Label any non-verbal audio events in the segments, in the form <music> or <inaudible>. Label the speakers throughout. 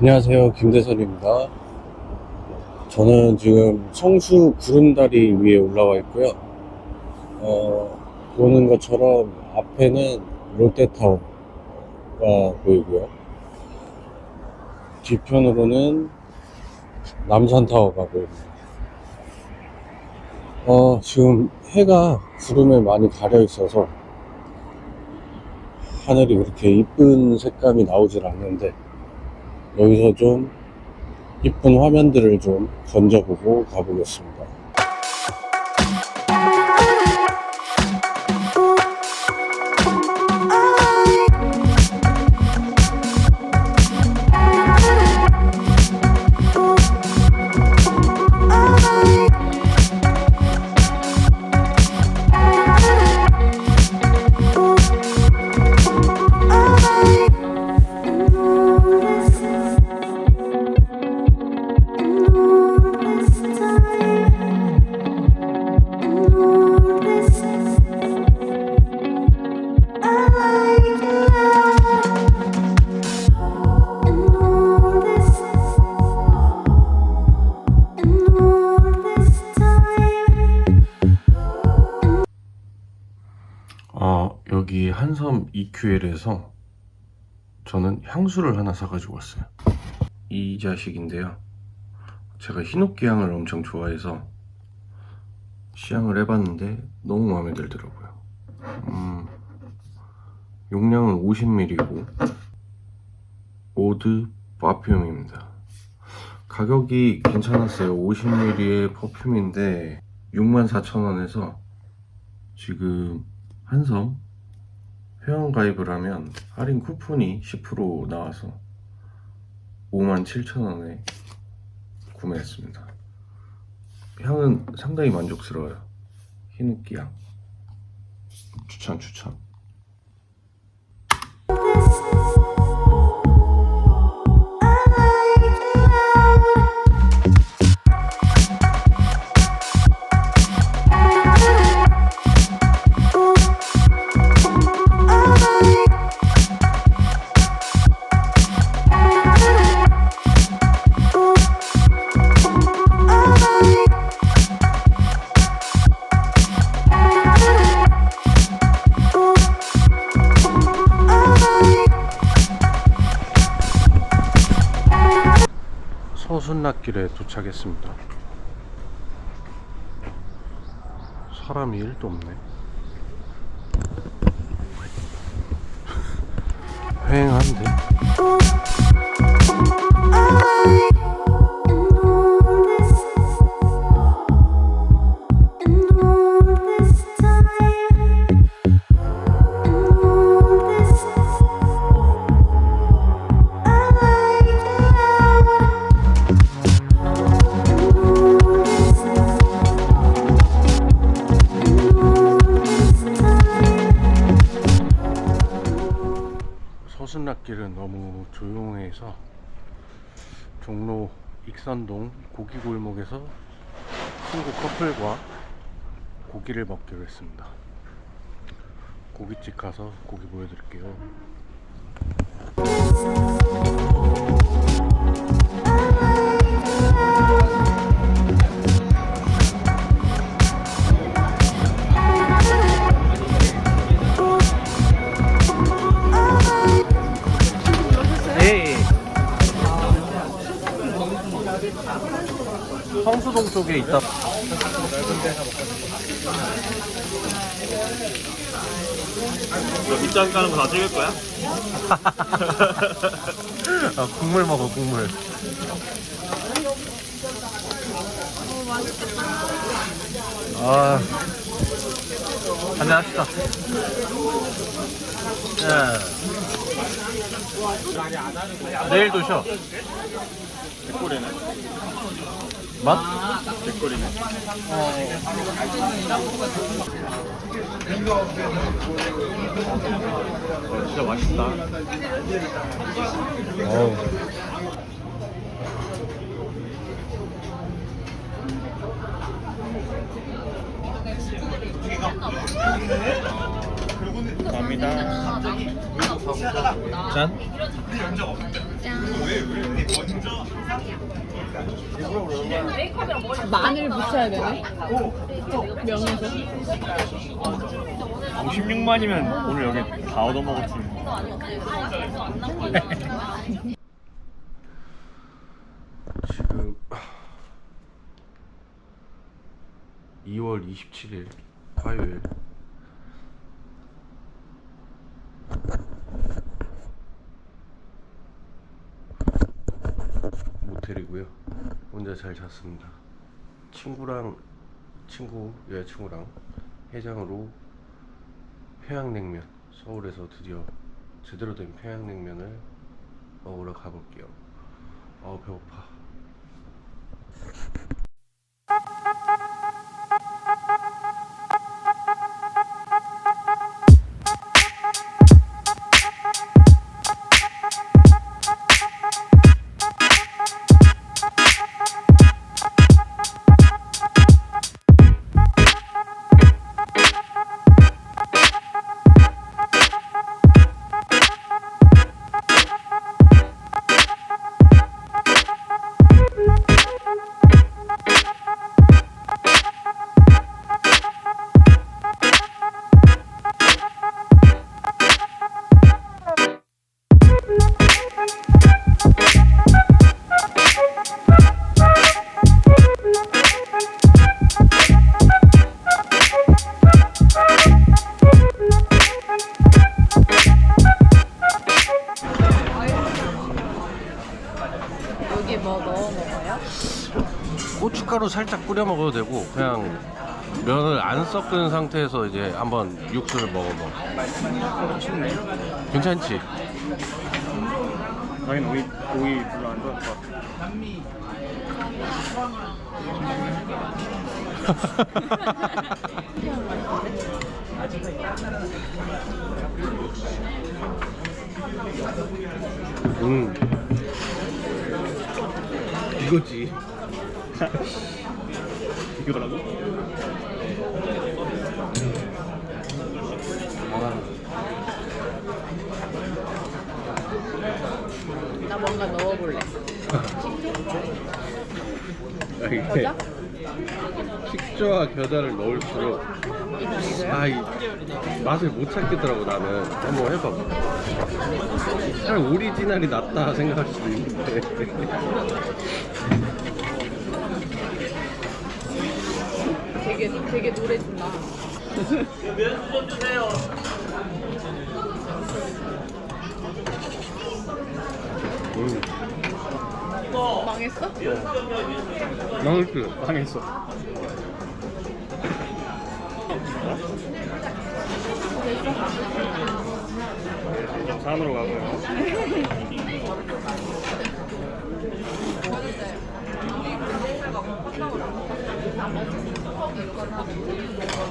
Speaker 1: 안녕하세요. 김대선입니다. 저는 지금 성수 구름다리 위에 올라와 있고요. 어, 보는 것처럼 앞에는 롯데타워가 보이고요. 뒤편으로는 남산타워가 보입니다. 어, 지금 해가 구름에 많이 가려 있어서 하늘이 그렇게 이쁜 색감이 나오질 않는데 여기서 좀 이쁜 화면들을 좀 건져보고 가보겠습니다. 한섬 EQL에서 저는 향수를 하나 사가지고 왔어요. 이 자식인데요. 제가 히노키향을 엄청 좋아해서 시향을 해봤는데 너무 마음에 들더라고요. 음, 용량은 50ml고 오드 퍼퓸입니다. 가격이 괜찮았어요. 50ml의 퍼퓸인데 64,000원에서 지금 한섬 회원 가입을 하면 할인 쿠폰이 10% 나와서 57,000원에 구매했습니다. 향은 상당히 만족스러워요. 히누키 향. 추천 추천. 서순락길에 도착했습니다. 사람이 1도 없네. <laughs> 휑한데? 조용해서 종로 익선동 고기골목에서 친구 커플과 고기를 먹기로 했습니다. 고깃집 가서 고기 보여드릴게요. 성수동 쪽에 있다.
Speaker 2: 너 밑장 까는 거 다 찍을 거야? <laughs>
Speaker 1: 아, 국물 먹어, 국물. 아, 한잔 합시다. 예. 내일도 쉬어.
Speaker 2: 개꿀이네.
Speaker 1: 맛?
Speaker 2: 개꿀이네. 어, 진짜 맛있다.
Speaker 1: 어우.
Speaker 2: 감사합니다.
Speaker 1: 짠.
Speaker 3: 마늘 붙여야 되네. 명에서.
Speaker 2: 56만이면 오늘 여기 다 얻어먹었지.
Speaker 1: 지금 2월 27일 화요일 모텔이고요 혼자 잘 잤습니다. 친구랑 친구 여자친구랑 해장으로 평양냉면 서울에서 드디어 제대로 된 평양냉면을 먹으러 가볼게요. 어 배고파 뿌려 먹어도 되고 그냥 면을 안 섞은 상태에서 이제 한번 육수를 먹어봐 괜찮지?
Speaker 2: 나는 오이 오이 별로 안 좋아할 것 같아.
Speaker 1: 음 이거지 <laughs>
Speaker 2: 이거라고?
Speaker 3: 나 뭔가 넣어볼래.
Speaker 1: 아, 이게? 식초와 겨자를 넣을수록. 아, 이 맛을 못 찾겠더라고 나는 한번 해봐 차라리 오리지널이 낫다 생각할 수도 있는데
Speaker 3: 되게 노래 준다.
Speaker 1: 음.
Speaker 3: 망했어?
Speaker 1: 나올줄
Speaker 2: 망했어. <laughs> 산으로 가고요.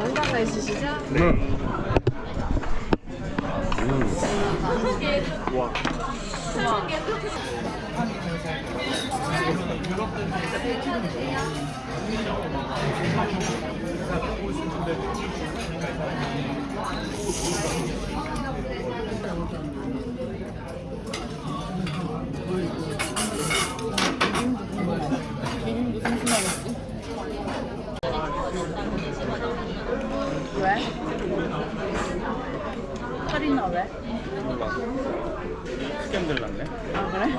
Speaker 3: 영상 있으시죠?
Speaker 1: 음.
Speaker 2: 와.
Speaker 3: 왜? 살이나 왜?
Speaker 2: 스캔들 났네.
Speaker 3: 아 그래?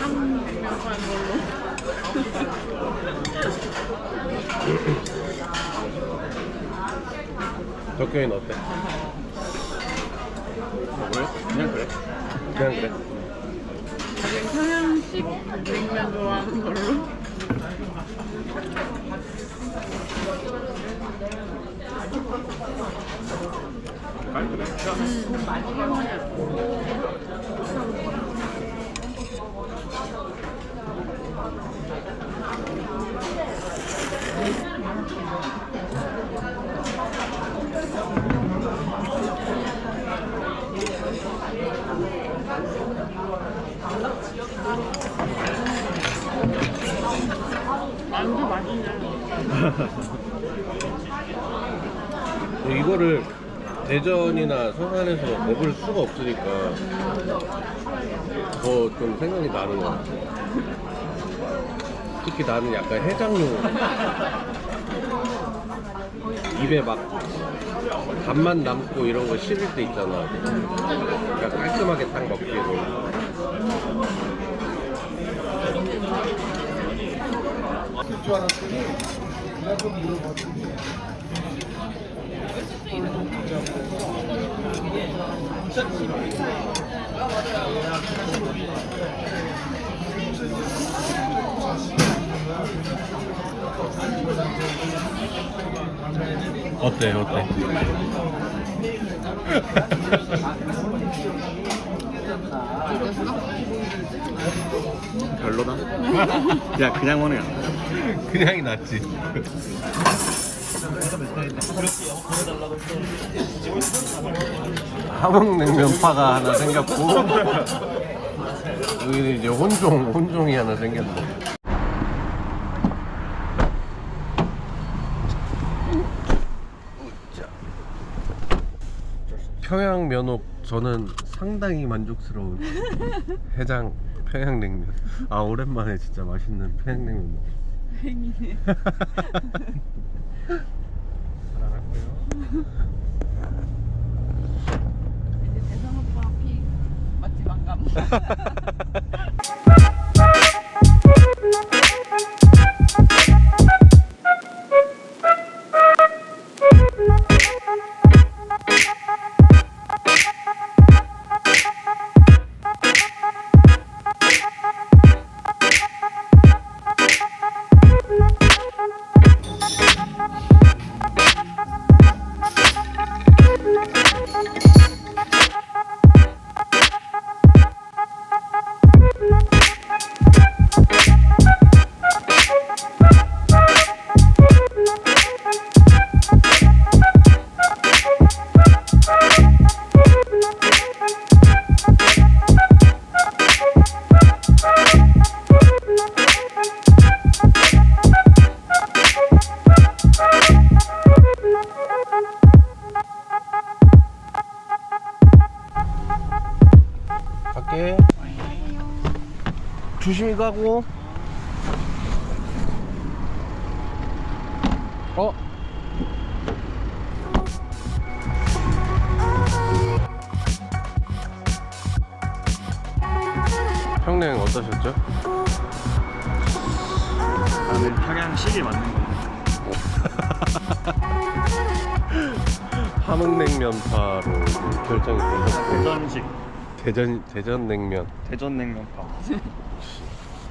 Speaker 3: 한명한 걸로.
Speaker 1: 덕경이는 어때?
Speaker 2: 어, 그래? 그냥 그래.
Speaker 1: 그냥 그래
Speaker 3: 평양식 냉면 좋아하는 걸로.
Speaker 1: 네, 이거를 대전이나 서산에서 먹을 수가 없으니까 더 좀 생각이 나는 것 같아. 특히 나는 약간 해장용 입에 막 밥만 남고 이런 거 싫을 때 있잖아. 그러니까 깔끔하게 딱 먹기로. 어 때 어때?
Speaker 2: 별로다. 그냥 그냥 낫다.
Speaker 1: 그냥이 낫지. 함흥냉면파가 하나 생겼고 여기는 이제 혼종 혼종이 하나 생겼네. 평양 면옥 저는 상당히 만족스러운 해장 평양냉면. 아 오랜만에 진짜 맛있는 평양냉면 먹어.
Speaker 3: 행이네. <laughs> 이제 대선 오빠 픽 맛집 안 감.
Speaker 1: 갈 가고. 어? 평냉 어떠셨죠?
Speaker 2: 나는 평양식이 맞는 거. <laughs>
Speaker 1: 함흥냉면파로 결정이 되셨고
Speaker 2: 대전식
Speaker 1: 대전 대전 냉면
Speaker 2: 대전 냉면파.